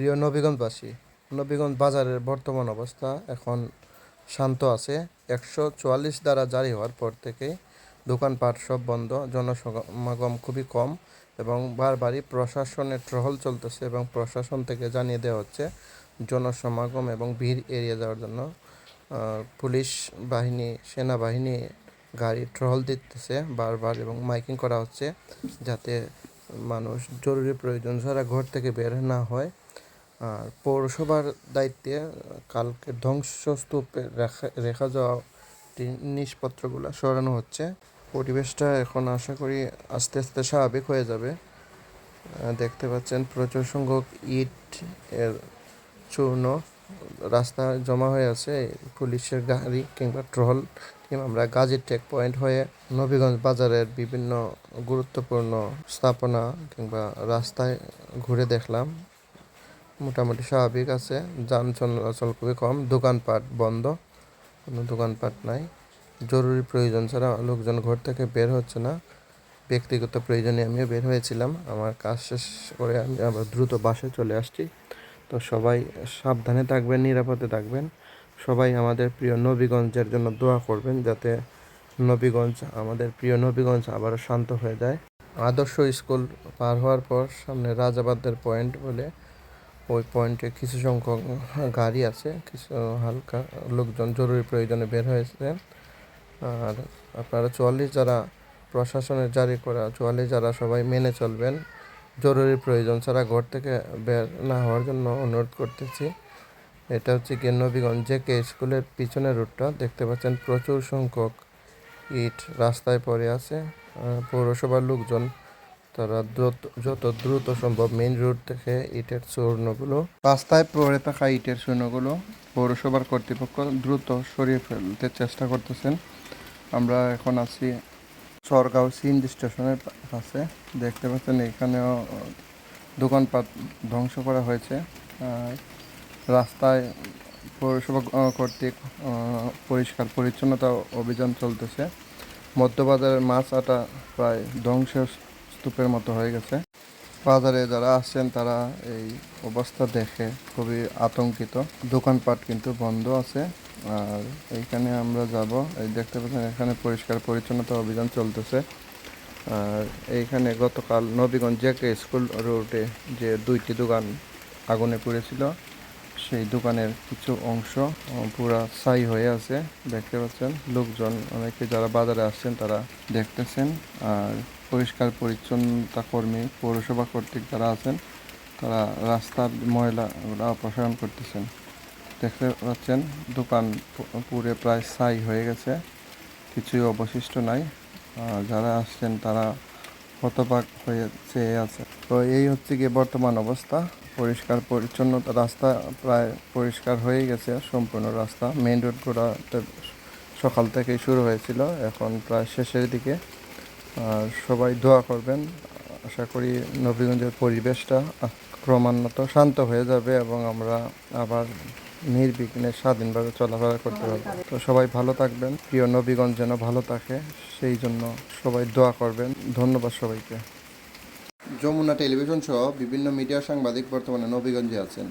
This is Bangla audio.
প্রিয় নবীগঞ্জবাসী, নবীগঞ্জ বাজারের বর্তমান অবস্থা এখন শান্ত আছে। একশো চুয়াল্লিশ দ্বারা জারি হওয়ার পর থেকে দোকানপাট সব বন্ধ, জনসমাগম খুবই কম এবং বারবারই প্রশাসনের ট্রহল চলতেছে এবং প্রশাসন থেকে জানিয়ে দেওয়া হচ্ছে জনসমাগম এবং ভিড় এড়িয়ে যাওয়ার জন্য পুলিশ বাহিনী, সেনাবাহিনী গাড়ি ট্রহল দিতেছে বারবার এবং মাইকিং করা হচ্ছে যাতে মানুষ জরুরি প্রয়োজন ছাড়া ঘর থেকে বের না হয়। আর পৌরসভার দায়িত্বে কালকে ধ্বংসস্তূপে রাখা, রেখা যাওয়া জিনিসপত্রগুলো সরানো হচ্ছে। পরিবেশটা এখন আশা করি আস্তে আস্তে স্বাভাবিক হয়ে যাবে। দেখতে পাচ্ছেন প্রচুর সংখ্যক ইট এর চূর্ণ রাস্তায় জমা হয়ে আছে। পুলিশের গাড়ি কিংবা ট্রল কিংবা আমরা গাজীর টেক পয়েন্ট হয়ে নবীগঞ্জ বাজারের বিভিন্ন গুরুত্বপূর্ণ স্থাপনা কিংবা রাস্তায় ঘুরে দেখলাম। মোটামুটি স্বাভাবিক আছে। যান চলাচল খুবই কম। দোকানপাট বন্ধ, কোনো দোকানপাট নাই। জরুরি প্রয়োজন ছাড়া লোকজন ঘর থেকে বের হচ্ছে না। ব্যক্তিগত প্রয়োজনে আমিও বের হয়েছিলাম। আমার কাজ শেষ করে আমি আবার দ্রুত বাসে চলে আসছি। তো সবাই সাবধানে থাকবেন, নিরাপদে থাকবেন। সবাই আমাদের প্রিয় নবীগঞ্জের জন্য দোয়া করবেন যাতে নবীগঞ্জ, আমাদের প্রিয় নবীগঞ্জ আবারও শান্ত হয়ে যায়। আদর্শ স্কুল পার হওয়ার পর সামনে রাজাবাদের পয়েন্ট বলে ওই পয়েন্টে কিছু সংখ্যক গাড়ি আছে, কিছু হালকা লোকজন জরুরি প্রয়োজনে বের হয়েছে। আর আপনারা চুয়াল্লিশ যারা প্রশাসনের জারি করা, চুয়াল্লিশ যারা সবাই মেনে চলবেন, জরুরি প্রয়োজন ছাড়া ঘর থেকে বের না হওয়ার জন্য অনুরোধ করতেছি। এটা হচ্ছে গিয়ে নবীগঞ্জ জেকে স্কুলের পিছনের রুটটা দেখতে পাচ্ছেন প্রচুর সংখ্যক ইট রাস্তায় পড়ে আছে। পৌরসভার লোকজন তারা যত দ্রুত সম্ভব মেইন রোড থেকে ইটের চূর্ণগুলো, রাস্তায় পড়ে থাকা ইটের চূর্ণগুলো পৌরসভার কর্তৃপক্ষ দ্রুত সরিয়ে ফেলতে চেষ্টা করতেছেন। আমরা এখন আছি সরগাঁও সিএনজি স্টেশনের কাছে। দেখতে পাচ্ছেন এখানেও দোকানপাট ধ্বংস করা হয়েছে। আর রাস্তায় পৌরসভা কর্তৃক পরিষ্কার পরিচ্ছন্নতা অভিযান চলতেছে। মধ্যবাজারের মাছ আটা প্রায় ধ্বংস স্তূপের মতো হয়ে গেছে। বাজারে যারা আসছেন, তারা এই অবস্থা দেখে খুবই আতঙ্কিত। দোকানপাট কিন্তু বন্ধ আছে। আর এইখানে আমরা যাব। এই দেখতে পাচ্ছেন, এখানে পরিষ্কার পরিচ্ছন্নতা অভিযান চলতেছে। আর এইখানে গতকাল নবীগঞ্জ জেকে স্কুল রোডে যে দুইটি দোকান আগুনে পড়েছিল সেই দোকানের কিছু অংশ পুরা ছাই হয়ে আছে। দেখতে পাচ্ছেন, লোকজন অনেকে যারা বাজারে আসছেন তারা দেখতেছেন। আর পরিষ্কার পরিচ্ছন্নতা কর্মী, পৌরসভা কর্তৃক যারা আছেন, তারা রাস্তার ময়লাগুলো অপসারণ করতেছেন। দেখতে পাচ্ছেন, দোকান পু- পুড়ে প্রায় ছাই হয়ে গেছে, কিছুই অবশিষ্ট নাই। যারা আসছেন তারা হতবাক হয়ে চেয়ে আছে। তো এই হচ্ছে গিয়ে বর্তমান অবস্থা। পরিষ্কার পরিচ্ছন্নতা রাস্তা প্রায় পরিষ্কার হয়ে গেছে। সম্পূর্ণ রাস্তা। মেইন রোডগুলো সকাল থেকেই শুরু হয়েছিল। এখন প্রায় শেষের দিকে। আর সবাই দোয়া করবেন। আশা করি নবীগঞ্জের পরিবেশটা ক্রমান্বত শান্ত হয়ে যাবে এবং আমরা আবার নির্বিঘ্নে স্বাধীনভাবে চলাফেরা করতে পারব। তো সবাই ভালো থাকবেন। প্রিয় নবীগঞ্জ যেন ভালো থাকে। সেই জন্য সবাই দোয়া করবেন। ধন্যবাদ সবাইকে। যমুনা টেলিভিশন সহ বিভিন্ন মিডিয়া সাংবাদিক বর্তমানে নবীগঞ্জে আছেন।